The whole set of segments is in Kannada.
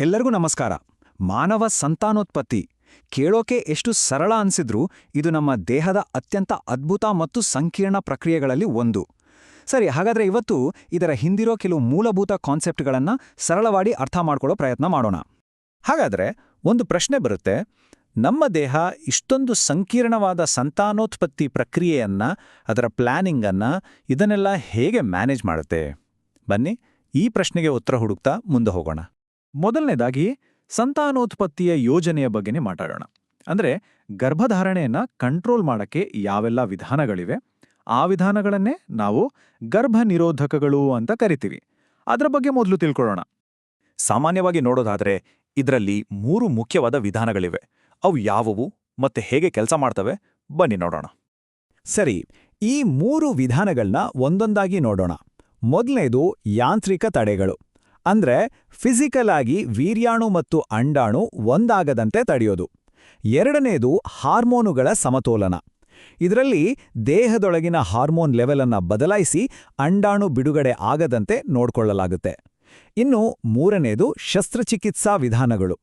ಎಲ್ಲರಿಗೂ ನಮಸ್ಕಾರ. ಮಾನವ ಸಂತಾನೋತ್ಪತ್ತಿ. ಕೇಳೋಕೆ ಎಷ್ಟು ಸರಳ ಅನ್ಸಿದ್ರೂ ಇದು ನಮ್ಮ ದೇಹದ ಅತ್ಯಂತ ಅದ್ಭುತ ಮತ್ತು ಸಂಕೀರ್ಣ ಪ್ರಕ್ರಿಯೆಗಳಲ್ಲಿ ಒಂದು. ಸರಿ, ಹಾಗಾದ್ರೆ ಇವತ್ತು ಇದರ ಹಿಂದಿರೋ ಕೆಲವು ಮೂಲಭೂತ ಕಾನ್ಸೆಪ್ಟ್ಗಳನ್ನು ಸರಳವಾಗಿ ಅರ್ಥ ಮಾಡ್ಕೊಳ್ಳೋ ಪ್ರಯತ್ನ ಮಾಡೋಣ. ಹಾಗಾದ್ರೆ ಒಂದು ಪ್ರಶ್ನೆ ಬರುತ್ತೆ. ನಮ್ಮ ದೇಹ ಇಷ್ಟೊಂದು ಸಂಕೀರ್ಣವಾದ ಸಂತಾನೋತ್ಪತ್ತಿ ಪ್ರಕ್ರಿಯೆಯನ್ನ, ಅದರ ಪ್ಲಾನಿಂಗನ್ನ, ಇದನ್ನೆಲ್ಲ ಹೇಗೆ ಮ್ಯಾನೇಜ್ ಮಾಡುತ್ತೆ? ಬನ್ನಿ, ಈ ಪ್ರಶ್ನೆಗೆ ಉತ್ತರ ಹುಡುಕ್ತಾ ಮುಂದೆ ಹೋಗೋಣ. ಮೊದಲನೇದಾಗಿ ಸಂತಾನೋತ್ಪತ್ತಿಯ ಯೋಜನೆಯ ಬಗ್ಗೆನೇ ಮಾತಾಡೋಣ. ಅಂದ್ರೆ ಗರ್ಭಧಾರಣೆಯನ್ನ ಕಂಟ್ರೋಲ್ ಮಾಡಕ್ಕೆ ಯಾವೆಲ್ಲ ವಿಧಾನಗಳಿವೆ, ಆ ವಿಧಾನಗಳನ್ನೇ ನಾವು ಗರ್ಭ ನಿರೋಧಕಗಳು ಅಂತ ಕರಿತೀವಿ. ಅದರ ಬಗ್ಗೆ ಮೊದಲು ತಿಳ್ಕೊಳ್ಳೋಣ. ಸಾಮಾನ್ಯವಾಗಿ ನೋಡೋದಾದ್ರೆ ಇದರಲ್ಲಿ ಮೂರು ಮುಖ್ಯವಾದ ವಿಧಾನಗಳಿವೆ. ಅವು ಯಾವುವು ಮತ್ತೆ ಹೇಗೆ ಕೆಲಸ ಮಾಡ್ತವೆ ಬನ್ನಿ ನೋಡೋಣ. ಸರಿ, ಈ ಮೂರು ವಿಧಾನಗಳನ್ನ ಒಂದೊಂದಾಗಿ ನೋಡೋಣ. ಮೊದಲನೇದು ಯಾಂತ್ರಿಕ ತಡೆಗಳು. ಅಂದ್ರೆ ಫಿಸಿಕಲ್ ಆಗಿ ವೀರ್ಯಾಣು ಮತ್ತು ಅಂಡಾಣು ಒಂದಾಗದಂತೆ ತಡೆಯೋದು. ಎರಡನೇದು ಹಾರ್ಮೋನುಗಳ ಸಮತೋಲನ. ಇದರಲ್ಲಿ ದೇಹದೊಳಗಿನ ಹಾರ್ಮೋನ್ ಲೆವೆಲ್ ಅನ್ನ ಬದಲಾಯಿಸಿ ಅಂಡಾಣು ಬಿಡುಗಡೆ ಆಗದಂತೆ ನೋಡ್ಕೊಳ್ಳಲಾಗುತ್ತೆ. ಇನ್ನು ಮೂರನೇದು ಶಸ್ತ್ರಚಿಕಿತ್ಸಾ ವಿಧಾನಗಳು.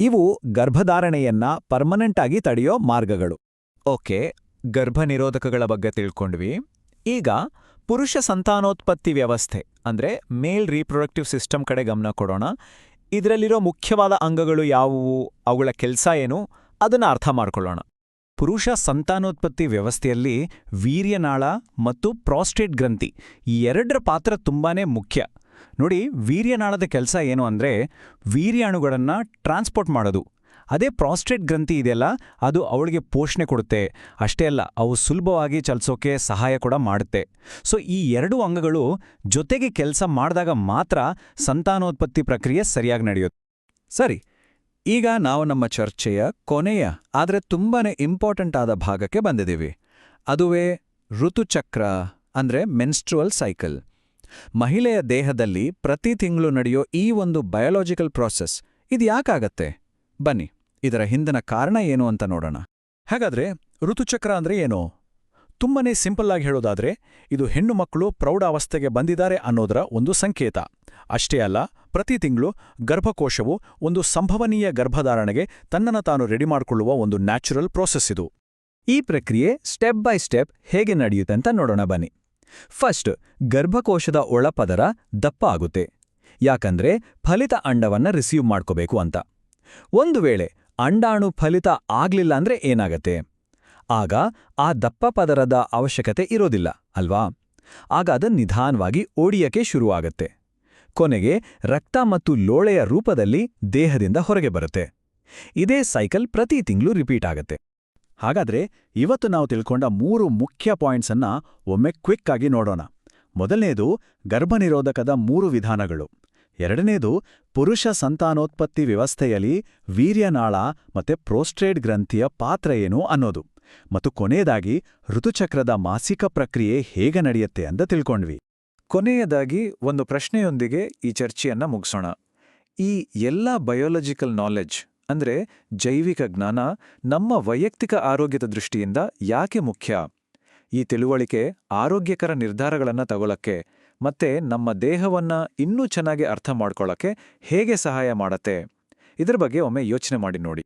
ಇವು ಗರ್ಭಧಾರಣೆಯನ್ನ ಪರ್ಮನೆಂಟ್ ಆಗಿ ತಡೆಯೋ ಮಾರ್ಗಗಳು. ಓಕೆ, ಗರ್ಭನಿರೋಧಕಗಳ ಬಗ್ಗೆ ತಿಳ್ಕೊಂಡ್ವಿ. ಈಗ ಪುರುಷ ಸಂತಾನೋತ್ಪತ್ತಿ ವ್ಯವಸ್ಥೆ, ಅಂದ್ರೆ ಮೇಲ್ ರೀಪ್ರೊಡಕ್ಟಿವ್ ಸಿಸ್ಟಮ್ ಕಡೆ ಗಮನ ಕೊಡೋಣ. ಇದರಲ್ಲಿರೋ ಮುಖ್ಯವಾದ ಅಂಗಗಳು ಯಾವುವು, ಅವುಗಳ ಕೆಲಸ ಏನು, ಅದನ್ನ ಅರ್ಥ ಮಾಡ್ಕೊಳ್ಳೋಣ. ಪುರುಷ ಸಂತಾನೋತ್ಪತ್ತಿ ವ್ಯವಸ್ಥೆಯಲ್ಲಿ ವೀರ್ಯನಾಳ ಮತ್ತು ಪ್ರಾಸ್ಟೇಟ್ ಗ್ರಂಥಿ ಈ ಎರಡರ ಪಾತ್ರ ತುಂಬಾನೇ ಮುಖ್ಯ. ನೋಡಿ, ವೀರ್ಯನಾಳದ ಕೆಲಸ ಏನು ಅಂದ್ರೆ ವೀರ್ಯಾಣುಗಳನ್ನು ಟ್ರಾನ್ಸ್ಪೋರ್ಟ್ ಮಾಡೋದು. ಅದೇ ಪ್ರಾಸ್ಟೇಟ್ ಗ್ರಂಥಿ ಇದೆಯಲ್ಲ, ಅದು ಅವಳಿಗೆ ಪೋಷಣೆ ಕೊಡುತ್ತೆ. ಅಷ್ಟೇ ಅಲ್ಲ, ಅವು ಸುಲಭವಾಗಿ ಚಲಿಸೋಕೆ ಸಹಾಯ ಕೂಡ ಮಾಡುತ್ತೆ. ಸೊ ಈ ಎರಡೂ ಅಂಗಗಳು ಜೊತೆಗೆ ಕೆಲಸ ಮಾಡಿದಾಗ ಮಾತ್ರ ಸಂತಾನೋತ್ಪತ್ತಿ ಪ್ರಕ್ರಿಯೆ ಸರಿಯಾಗಿ ನಡೆಯುತ್ತೆ. ಸರಿ, ಈಗ ನಾವು ನಮ್ಮ ಚರ್ಚೆಯ ಕೊನೆಯ, ಆದರೆ ತುಂಬಾನೇ ಇಂಪಾರ್ಟೆಂಟ್ ಆದ ಭಾಗಕ್ಕೆ ಬಂದಿದ್ದೀವಿ. ಅದುವೇ ಋತುಚಕ್ರ, ಅಂದ್ರೆ ಮೆನ್ಸ್ಟ್ರುವಲ್ ಸೈಕಲ್ ಮಹಿಳೆಯ ದೇಹದಲ್ಲಿ ಪ್ರತಿ ತಿಂಗಳು ನಡೆಯೋ ಈ ಒಂದು ಬಯೋಲಾಜಿಕಲ್ ಪ್ರಾಸೆಸ್ ಇದು ಯಾಕಾಗತ್ತೆ ಬನ್ನಿ. ಇದರ ಹಿಂದಿನ ಕಾರಣ ಏನು ಅಂತ ನೋಡೋಣ. ಹಾಗಾದ್ರೆ ಋತುಚಕ್ರ ಅಂದ್ರೆ ಏನು? ತುಂಬನೇ ಸಿಂಪಲ್ ಆಗಿ ಹೇಳೋದಾದ್ರೆ, ಇದು ಹೆಣ್ಣು ಮಕ್ಕಳು ಪ್ರೌಢಾವಸ್ಥೆಗೆ ಬಂದಿದ್ದಾರೆ ಅನ್ನೋದರ ಒಂದು ಸಂಕೇತ. ಅಷ್ಟೇ ಅಲ್ಲ, ಪ್ರತಿ ತಿಂಗಳು ಗರ್ಭಕೋಶವು ಒಂದು ಸಂಭವನೀಯ ಗರ್ಭಧಾರಣೆಗೆ ತನ್ನನ್ನು ತಾನು ರೆಡಿ ಮಾಡಿಕೊಳ್ಳುವ ಒಂದು ನ್ಯಾಚುರಲ್ ಪ್ರೋಸೆಸ್ ಇದು. ಈ ಪ್ರಕ್ರಿಯೆ ಸ್ಟೆಪ್ ಬೈ ಸ್ಟೆಪ್ ಹೇಗೆ ನಡೆಯುತ್ತೆ ಅಂತ ನೋಡೋಣ ಬನ್ನಿ. ಫಸ್ಟ್, ಗರ್ಭಕೋಶದ ಒಳಪದರ ದಪ್ಪ ಆಗುತ್ತೆ. ಯಾಕಂದ್ರೆ ಫಲಿತ ಅಂಡವನ್ನ ರಿಸೀವ್ ಮಾಡ್ಕೋಬೇಕು ಅಂತ. ಒಂದು ವೇಳೆ ಅಂಡಾಣು ಫಲಿತ ಆಗ್ಲಿಲ್ಲ ಅಂದ್ರೆ ಏನಾಗತ್ತೆ? ಆಗ ಆ ದಪ್ಪ ಪದರದ ಅವಶ್ಯಕತೆ ಇರೋದಿಲ್ಲ, ಅಲ್ವಾ? ಆಗ ಅದನ್ ನಿಧಾನವಾಗಿ ಓಡಿಯಕ್ಕೆ ಶುರುವಾಗತ್ತೆ. ಕೊನೆಗೆ ರಕ್ತ ಮತ್ತು ಲೋಳೆಯ ರೂಪದಲ್ಲಿ ದೇಹದಿಂದ ಹೊರಗೆ ಬರುತ್ತೆ. ಇದೇ ಸೈಕಲ್ ಪ್ರತಿ ತಿಂಗಳು ರಿಪೀಟ್ ಆಗತ್ತೆ. ಹಾಗಾದ್ರೆ ಇವತ್ತು ನಾವು ತಿಳ್ಕೊಂಡ ಮೂರು ಮುಖ್ಯ ಪಾಯಿಂಟ್ಸನ್ನ ಒಮ್ಮೆ ಕ್ವಿಕ್ ಆಗಿ ನೋಡೋಣ. ಮೊದಲನೆಯದು ಗರ್ಭನಿರೋಧಕದ ಮೂರು ವಿಧಾನಗಳು. ಎರಡನೇದು ಪುರುಷ ಸಂತಾನೋತ್ಪತ್ತಿ ವ್ಯವಸ್ಥೆಯಲ್ಲಿ ವೀರ್ಯನಾಳ ಮತ್ತೆ ಪ್ರೋಸ್ಟ್ರೇಟ್ ಗ್ರಂಥಿಯ ಪಾತ್ರ ಏನು ಅನ್ನೋದು. ಮತ್ತು ಕೊನೆಯದಾಗಿ ಋತುಚಕ್ರದ ಮಾಸಿಕ ಪ್ರಕ್ರಿಯೆ ಹೇಗೆ ನಡೆಯುತ್ತೆ ಅಂತ ತಿಳ್ಕೊಂಡ್ವಿ. ಕೊನೆಯದಾಗಿ ಒಂದು ಪ್ರಶ್ನೆಯೊಂದಿಗೆ ಈ ಚರ್ಚೆಯನ್ನ ಮುಗಿಸೋಣ. ಈ ಎಲ್ಲ ಬಯೋಲಜಿಕಲ್ ನಾಲೆಜ್ ಅಂದ್ರೆ ಜೈವಿಕ ಜ್ಞಾನ ನಮ್ಮ ವೈಯಕ್ತಿಕ ಆರೋಗ್ಯದ ದೃಷ್ಟಿಯಿಂದ ಯಾಕೆ ಮುಖ್ಯ? ಈ ತಿಳುವಳಿಕೆ ಆರೋಗ್ಯಕರ ನಿರ್ಧಾರಗಳನ್ನು ತಗೊಳಕ್ಕೆ ಮತ್ತೆ ನಮ್ಮ ದೇಹವನ್ನ ಇನ್ನೂ ಚೆನ್ನಾಗಿ ಅರ್ಥ ಮಾಡ್ಕೊಳ್ಳೋಕ್ಕೆ ಹೇಗೆ ಸಹಾಯ ಮಾಡತ್ತೆ? ಇದರ ಬಗ್ಗೆ ಒಮ್ಮೆ ಯೋಚನೆ ಮಾಡಿ ನೋಡಿ.